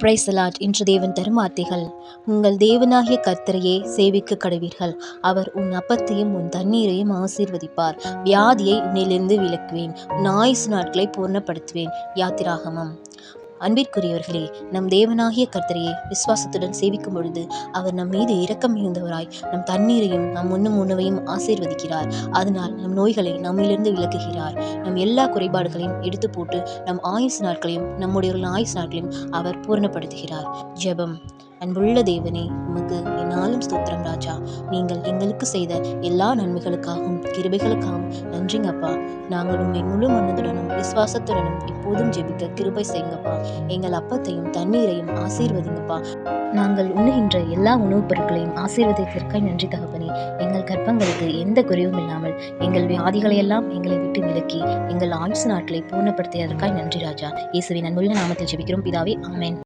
Price allot இன்று தேவன் தரும் வார்த்தைகள். உங்கள் தேவனாகிய கர்த்தரையே சேவிக்க கடவீர்கள் அவர் உன் அப்பத்தையும் உன் தண்ணீரையும் ஆசீர்வதிப்பார். வியாதியை உன்னிலிருந்து விலக்குவேன். நாய்ஸ் நாட்களை பூர்ணப்படுத்துவேன். யாத்திராகமம். அன்பிற்குரியவர்களே நம் தேவனாகிய கர்த்தரையே விசுவாசத்துடன் சேவிக்கும் பொழுது அவர் நம் மீது இரக்கம் மிகுந்தவராய் நம் தண்ணீரையும் நம் உண்ணும் உணவையும் ஆசீர்வதிக்கிறார். அதனால் நம் நோய்களை நம்மிலிருந்து விலக்குகிறார். நம் எல்லா குறைபாடுகளையும் எடுத்து போட்டு நம் ஆயுசு நாட்களையும் நம்முடைய ஆயுசு நாட்களையும் அவர் பூர்ணப்படுத்துகிறார். ஜெபம். அன்புள்ள தேவனே உமக்கு என்னாலும் ஸ்தோத்திரம் ராஜா. நீங்கள் எங்களுக்கு செய்த எல்லா நன்மைகளுக்காகவும் கிருபைகளுக்காகவும் நன்றிங்கப்பா நாங்கள் உண்மை முழு மனதுடனும் விசுவாசத்துடனும் எப்போதும் ஜெபிக்க கிருபை செய்யுங்கப்பா. எங்கள் அப்பத்தையும் தண்ணீரையும் ஆசீர்வதிங்கப்பா. நாங்கள் உண்ணுகின்ற எல்லா உணவுப் பொருட்களையும் ஆசீர்வதித்திற்காய் நன்றி தகப்பனே. எங்கள் கற்பங்களுக்கு எந்த குறைவும் இல்லாமல் எங்கள் வியாதிகளையெல்லாம் எங்களை விட்டு விலக்கி எங்கள் ஆயுசு நாட்களை பூர்ணப்படுத்தியதற்காய் நன்றி ராஜா. இயேசுவின் அன்புள்ள நாமத்தில் ஜெபிக்கிறோம். பிதாவே ஆமேன்.